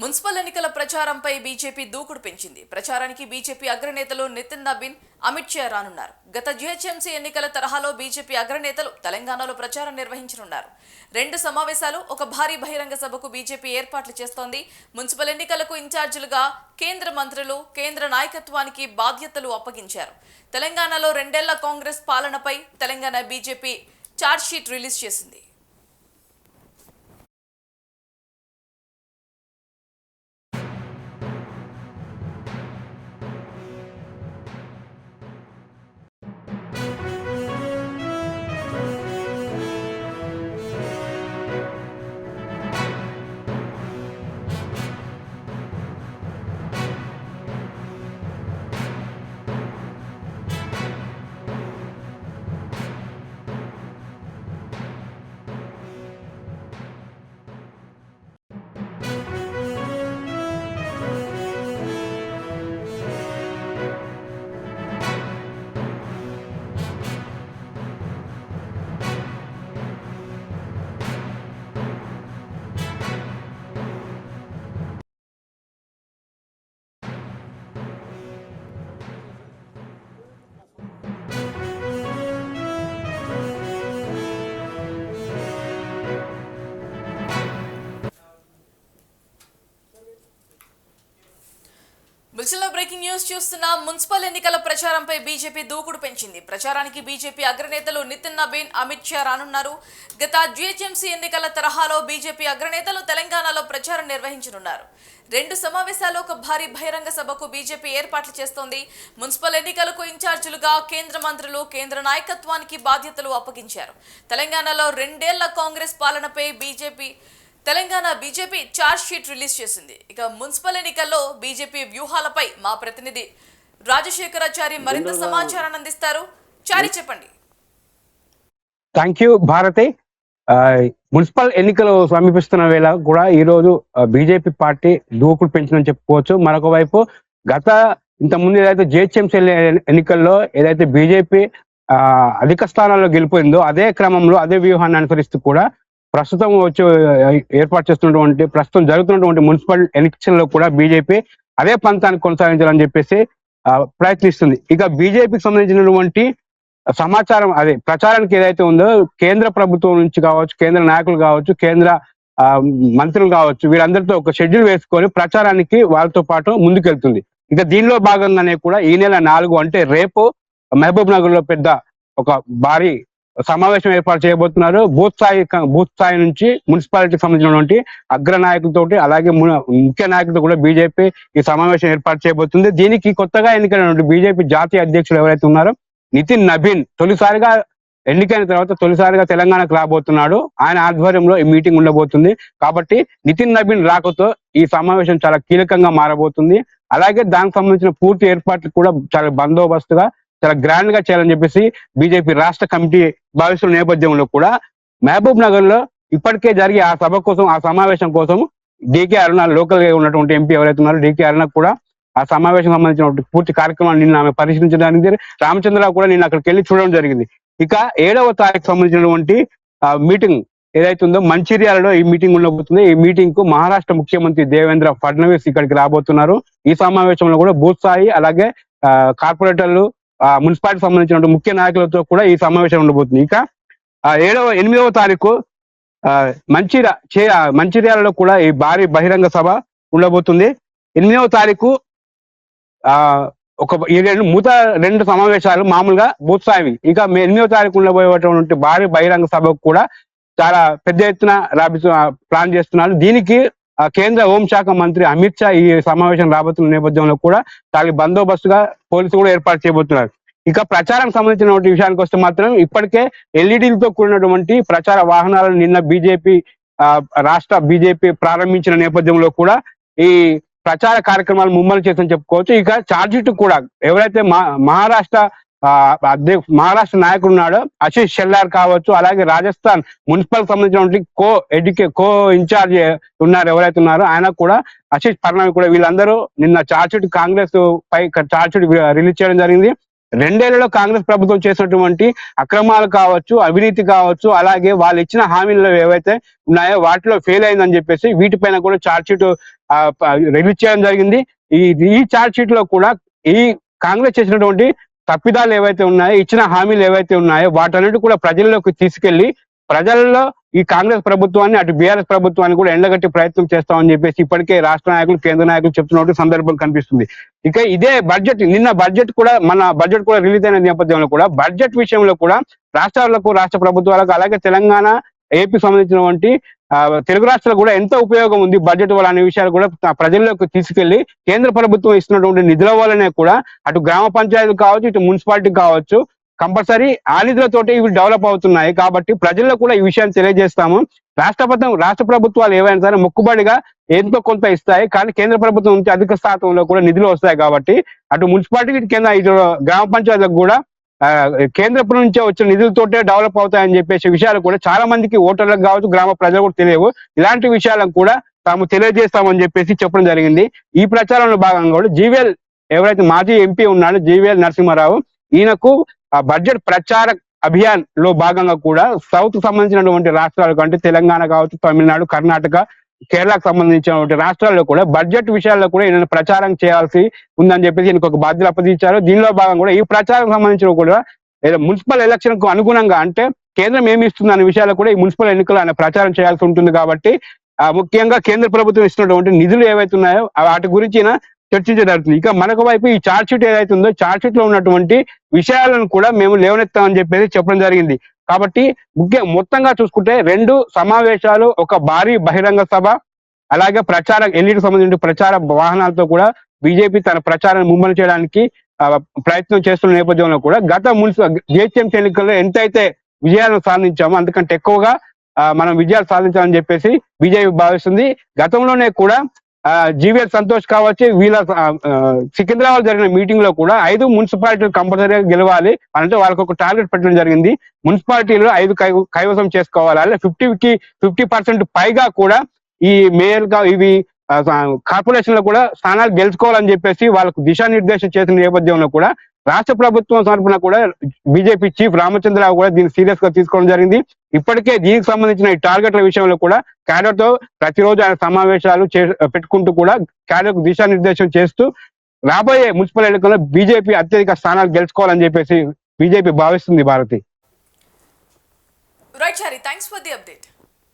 Municipal ఎన్నికల ప్రచారంపై BJP దూకుడు పెంచింది. ప్రచారానికి బీజేపీ అగ్రనేతలు నితిన్ నబీన్ అమిత్ షా రానున్నారు. గత జీహెచ్ఎంసీ ఎన్నికల తరహాలో బీజేపీ అగ్రనేతలు తెలంగాణలో ప్రచారం నిర్వహించనున్నారు. రెండు సమావేశాలు ఒక భారీ బహిరంగ సభకు బీజేపీ ఏర్పాట్లు చేస్తోంది. మున్సిపల్ ఎన్నికలకు ఇన్ఛార్జీలుగా కేంద్ర మంత్రులు కేంద్ర నాయకత్వానికి బాధ్యతలు అప్పగించారు. తెలంగాణలో రెండేళ్ళ కాంగ్రెస్ పాలనపై తెలంగాణ బీజేపీ ఛార్జ్షీట్ రిలీజ్ చేసింది. బుల్సిలో బ్రేకింగ్ న్యూస్ చూస్తున్న మున్సిపల్ ఎన్నికల ప్రచారంపై బీజేపీ దూకుడు పెంచింది. ప్రచారానికి బీజేపీ అగ్రనేతలు నితిన్ నబీన్ అమిత్ షా రానున్నారు. గత జిహెచ్ఎంసీ ఎన్నికల తరహాలో బీజేపీ అగ్రనేతలు తెలంగాణలో ప్రచారం నిర్వహించనున్నారు. రెండు సమావేశాల్లో ఒక భారీ బహిరంగ సభకు బీజేపీ ఏర్పాట్లు చేస్తోంది. మున్సిపల్ ఎన్నికలకు ఇన్ఛార్జీలుగా కేంద్ర మంత్రులు కేంద్ర నాయకత్వానికి బాధ్యతలు అప్పగించారు. తెలంగాణలో రెండేళ్ళ కాంగ్రెస్ పాలనపై BJP Telangana BJP charge sheet release చేసింది. ఇక మున్సిపల్ ఎన్నికల్లో బీజేపీ వ్యూహాలపై మా ప్రతినిధి రాజశేఖరాచారి మరింత సమాచారాన్ని అందిస్తారు. చారి చెప్పండి. థ్యాంక్ యూ భారతి మున్సిపల్ ఎన్నికలు సమీపిస్తున్న వేళ కూడా ఈ రోజు బీజేపీ పార్టీ దూకుడు పెంచిందని చెప్పుకోవచ్చు. మరొక వైపు గత ఇంత ముందు ఏదైతే జిహెచ్ఎంసీ ఎన్నికల్లో ఏదైతే బీజేపీ అధిక స్థానాల్లో గెలిపోయిందో అదే క్రమంలో అదే వ్యూహాన్ని అనుసరిస్తూ కూడా ప్రస్తుతం వచ్చి ఏర్పాటు చేస్తున్నటువంటి ప్రస్తుతం జరుగుతున్నటువంటి మున్సిపల్ ఎలక్షన్లో కూడా బీజేపీ అదే పంతాన్ని కొనసాగించాలని చెప్పేసి ప్రయత్నిస్తుంది. ఇక బీజేపీకి సంబంధించినటువంటి సమాచారం అదే ప్రచారానికి ఏదైతే ఉందో కేంద్ర ప్రభుత్వం నుంచి కావచ్చు కేంద్ర నాయకులు కావచ్చు కేంద్ర ఆ, మంత్రులు కావచ్చు వీరందరితో ఒక షెడ్యూల్ వేసుకొని ప్రచారానికి వాళ్ళతో పాటు ముందుకెళ్తుంది. ఇక దీనిలో భాగంగానే కూడా ఈ నెల నాలుగు అంటే రేపు మహబూబ్ నగర్లో పెద్ద ఒక భారీ సమావేశం ఏర్పాటు చేయబోతున్నారు. బూత్ స్థాయి బూత్ స్థాయి నుంచి మున్సిపాలిటీకి సంబంధించినటువంటి అగ్ర నాయకులతోటి అలాగే ము- ముఖ్య నాయకులతో కూడా బీజేపీ ఈ సమావేశం ఏర్పాటు చేయబోతుంది. దీనికి కొత్తగా ఎన్నికైనటువంటి బీజేపీ జాతీయ అధ్యక్షులు ఎవరైతే ఉన్నారో నితిన్ నబీన్ తొలిసారిగా ఎన్నికైన తర్వాత తొలిసారిగా తెలంగాణకు రాబోతున్నాడు. ఆయన ఆధ్వర్యంలో ఈ మీటింగ్ ఉండబోతుంది. కాబట్టి నితిన్ నబీన్ రాకతో ఈ సమావేశం చాలా కీలకంగా మారబోతుంది. అలాగే దానికి సంబంధించిన పూర్తి ఏర్పాట్లు కూడా చాలా బందోబస్తుగా చాలా గ్రాండ్గా చేయాలని చెప్పేసి బీజేపీ రాష్ట్ర కమిటీ భావిస్తున్న నేపథ్యంలో కూడా మహబూబ్ నగర్లో ఇప్పటికే జరిగే ఆ సభ కోసం ఆ సమావేశం కోసం డీకే అరుణ లోకల్గా ఉన్నటువంటి ఎంపీ ఎవరైతే ఉన్నారో డీకే అరుణ కూడా ఆ సమావేశం సంబంధించిన పూర్తి కార్యక్రమాన్ని నిన్న ఆమె పరిశీలించడానికి రామచంద్రరావు కూడా నిన్న అక్కడికి వెళ్ళి చూడడం జరిగింది. ఇక ఏడవ తారీఖు సంబంధించినటువంటి ఆ, మీటింగ్ ఏదైతే ఉందో మంచిర్యాలలో ఈ మీటింగ్ ఉండబోతుంది. ఈ మీటింగ్కు మహారాష్ట్ర ముఖ్యమంత్రి దేవేంద్ర ఫడ్నవీస్ ఇక్కడికి రాబోతున్నారు. ఈ సమావేశంలో కూడా బూత్ స్థాయి అలాగే ఆ, కార్పొరేటర్లు మున్సిపాలిటీ సంబంధించిన ముఖ్య నాయకులతో కూడా ఈ సమావేశం ఉండబోతుంది. ఇంకా ఆ, ఏడవ ఎనిమిదవ తారీఖు ఆ, మంచిర్యా చే మంచిర్యాలలో కూడా ఈ భారీ బహిరంగ సభ ఉండబోతుంది. ఎనిమిదవ తారీఖు ఆ ఒక ఈ రెండు మూత రెండు సమావేశాలు మామూలుగా బూత్ స్థాయి ఇంకా ఎనిమిదవ తారీఖు ఉండబోయేటువంటి భారీ బహిరంగ సభకు కూడా చాలా పెద్ద ఎత్తున రాబి ప్లాన్ చేస్తున్నారు. దీనికి కేంద్ర హోంశాఖ మంత్రి అమిత్ షా ఈ సమావేశం రాబోతున్న నేపథ్యంలో కూడా దానికి బందోబస్తుగా పోలీసులు కూడా ఏర్పాటు చేయబోతున్నారు. ఇక ప్రచారం సంబంధించిన విషయానికి వస్తే మాత్రం ఇప్పటికే ఎల్ఈడీలతో కూడినటువంటి ప్రచార వాహనాలను నిన్న బీజేపీ రాష్ట్ర బీజేపీ ప్రారంభించిన నేపథ్యంలో కూడా ఈ ప్రచార కార్యక్రమాలు ముమ్మరం చేస్తని చెప్పుకోవచ్చు. ఇక ఛార్జిట్ కూడా ఎవరైతే మా- మహారాష్ట్ర మహారాష్ట్ర నాయకుడు ఉన్నాడు ఆశీష్ షెల్లార్ కావచ్చు అలాగే రాజస్థాన్ మున్సిపల్ సంబంధించినటువంటి కో ఎడ్యుకే కో ఇన్ఛార్జ్ ఉన్నారు ఎవరైతే ఉన్నారో ఆయన కూడా ఆశీష్ పర్ణామి కూడా వీళ్ళందరూ నిన్న చార్జ్షీట్ కాంగ్రెస్ పై చార్జ్షీట్ రిలీజ్ చేయడం జరిగింది. రెండేళ్ళలో కాంగ్రెస్ ప్రభుత్వం చేసినటువంటి అక్రమాలు కావచ్చు అవినీతి కావచ్చు అలాగే వాళ్ళు ఇచ్చిన హామీలు ఏవైతే ఉన్నాయో వాటిలో ఫెయిల్ అయిందని చెప్పేసి వీటిపైన కూడా చార్జ్షీట్ రిలీజ్ చేయడం జరిగింది. ఈ ఈ చార్జ్షీట్లో కూడా ఈ కాంగ్రెస్ చేసినటువంటి తప్పిదాలు ఏవైతే ఉన్నాయో ఇచ్చిన హామీలు ఏవైతే ఉన్నాయో వాటన్నిటి కూడా ప్రజల్లోకి తీసుకెళ్ళి ప్రజల్లో ఈ కాంగ్రెస్ ప్రభుత్వాన్ని అటు బీఆర్ఎస్ ప్రభుత్వాన్ని కూడా ఎండగట్టి ప్రయత్నం చేస్తామని చెప్పేసి ఇప్పటికే రాష్ట్ర నాయకులు కేంద్ర నాయకులు చెప్తున్నట్టు సందర్భం కనిపిస్తుంది. ఇక ఇదే బడ్జెట్ నిన్న బడ్జెట్ కూడా మన బడ్జెట్ కూడా రిలీజ్ అయిన నేపథ్యంలో కూడా బడ్జెట్ విషయంలో కూడా రాష్ట్రాలకు రాష్ట్ర ప్రభుత్వాలకు అలాగే తెలంగాణ ఏపీ సంబంధించినటువంటి తెలుగు రాష్ట్రాలకు కూడా ఎంత ఉపయోగం ఉంది బడ్జెట్ వల్ల అనే విషయాలు కూడా ప్రజల్లోకి తీసుకెళ్ళి కేంద్ర ప్రభుత్వం ఇస్తున్నటువంటి నిధుల వల్లనే కూడా అటు గ్రామ పంచాయతీలు కావచ్చు ఇటు మున్సిపాలిటీ కావచ్చు కంపల్సరీ ఆ నిధులతోటి ఇవి డెవలప్ అవుతున్నాయి. కాబట్టి ప్రజల్లో కూడా ఈ విషయాన్ని తెలియజేస్తాము. రాష్ట్ర ప్రభుత్వం రాష్ట్ర ప్రభుత్వాలు ఏవైనా సరే మొక్కుబడిగా ఎంతో కొంత ఇస్తాయి. కానీ కేంద్ర ప్రభుత్వం నుంచి అధిక స్థాతంలో కూడా నిధులు వస్తాయి కాబట్టి అటు మున్సిపాలిటీ కింద ఇటు గ్రామ పంచాయతీలకు కూడా కేంద్రం నుంచే వచ్చిన నిధులతోటే డెవలప్ అవుతాయని చెప్పేసి విషయాలు కూడా చాలా మందికి ఓటర్లకు కావచ్చు గ్రామ ప్రజలు కూడా తెలియవు. ఇలాంటి విషయాలను కూడా తాము తెలియజేస్తామని చెప్పేసి చెప్పడం జరిగింది. ఈ ప్రచారంలో భాగంగా కూడా జీవీఎల్ ఎవరైతే మాజీ ఎంపీ ఉన్నాడో జీవీఎల్ నరసింహారావు ఈయనకు ఆ బడ్జెట్ ప్రచార అభియాన్లో భాగంగా కూడా సౌత్ సంబంధించినటువంటి రాష్ట్రాలు కంటే తెలంగాణ కావచ్చు తమిళనాడు కర్ణాటక కేరళకు సంబంధించినటువంటి రాష్ట్రాల్లో కూడా బడ్జెట్ విషయాల్లో కూడా ఈయన ప్రచారం చేయాల్సి ఉందని చెప్పేసి ఈయనకు ఒక బాధ్యత అప్పగించారు. దీనిలో భాగంగా కూడా ఈ ప్రచారం సంబంధించిన కూడా మున్సిపల్ ఎలక్షన్కు అనుగుణంగా అంటే కేంద్రం ఏమి ఇస్తుంది అనే విషయాలు కూడా ఈ మున్సిపల్ ఎన్నికలు ఆయన ప్రచారం చేయాల్సి ఉంటుంది కాబట్టి ఆ, ముఖ్యంగా కేంద్ర ప్రభుత్వం ఇస్తున్నటువంటి నిధులు ఏవైతే ఉన్నాయో వాటి గురించి చర్చించబడుతుంది ఇక మనకు వైపు ఈ చార్జ్ షీట్ ఏదైతే ఉందో చార్జ్ షీట్లో ఉన్నటువంటి విషయాలను కూడా మేము లేవనెత్తామని చెప్పేసి చెప్పడం జరిగింది. కాబట్టి ముఖ్య మొత్తంగా చూసుకుంటే రెండు సమావేశాలు ఒక భారీ బహిరంగ సభ అలాగే ప్రచారం ఎన్నిటికి సంబంధించిన ప్రచార వాహనాలతో కూడా బీజేపీ తన ప్రచారాన్ని ముమ్మరం చేయడానికి ఆ, ప్రయత్నం చేస్తున్న నేపథ్యంలో కూడా గత మున్సిపల్ జిహెచ్ఎంసీ ఎన్నికల్లో ఎంతైతే విజయాలను సాధించామో అందుకంటే ఎక్కువగా మనం విజయాలు సాధించాలని చెప్పేసి బీజేపీ భావిస్తుంది. గతంలోనే కూడా జీవీఎల్ సంతోష్ కావచ్చు వీళ్ళ ఆ, సికింద్రాబాద్ జరిగిన మీటింగ్లో కూడా ఐదు మున్సిపాలిటీలు కంపల్సరీగా గెలవాలి అంటే వాళ్ళకి ఒక టార్గెట్ పెట్టడం జరిగింది. మున్సిపాలిటీలు ఐదు కై- కైవసం చేసుకోవాలి అంటే ఫిఫ్టీకి ఫిఫ్టీ పర్సెంట్ పైగా కూడా ఈ మేయర్గా ఇవి కార్పొరేషన్లో కూడా స్థానాలు గెలుచుకోవాలని చెప్పేసి వాళ్ళకు దిశానిర్దేశం చేసిన నేపథ్యంలో కూడా రాష్ట్ర ప్రభుత్వం తరఫున కూడా బీజేపీ చీఫ్ రామచంద్రరావు కూడా దీన్ని సీరియస్గా తీసుకోవడం జరిగింది. ఇప్పటికే దీనికి సంబంధించిన ఈ టార్గెట్ల విషయంలో కూడా క్యాడర్తో ప్రతిరోజు ఆయన సమావేశాలు చే- పెట్టుకుంటూ కూడా క్యాడర్కు దిశానిర్దేశం చేస్తూ రాబోయే మున్సిపల్ ఎన్నికల్లో బీజేపీ అత్యధిక స్థానాలు గెలుచుకోవాలని చెప్పేసి బీజేపీ భావిస్తుంది Bharathi. Right Chari thanks for the update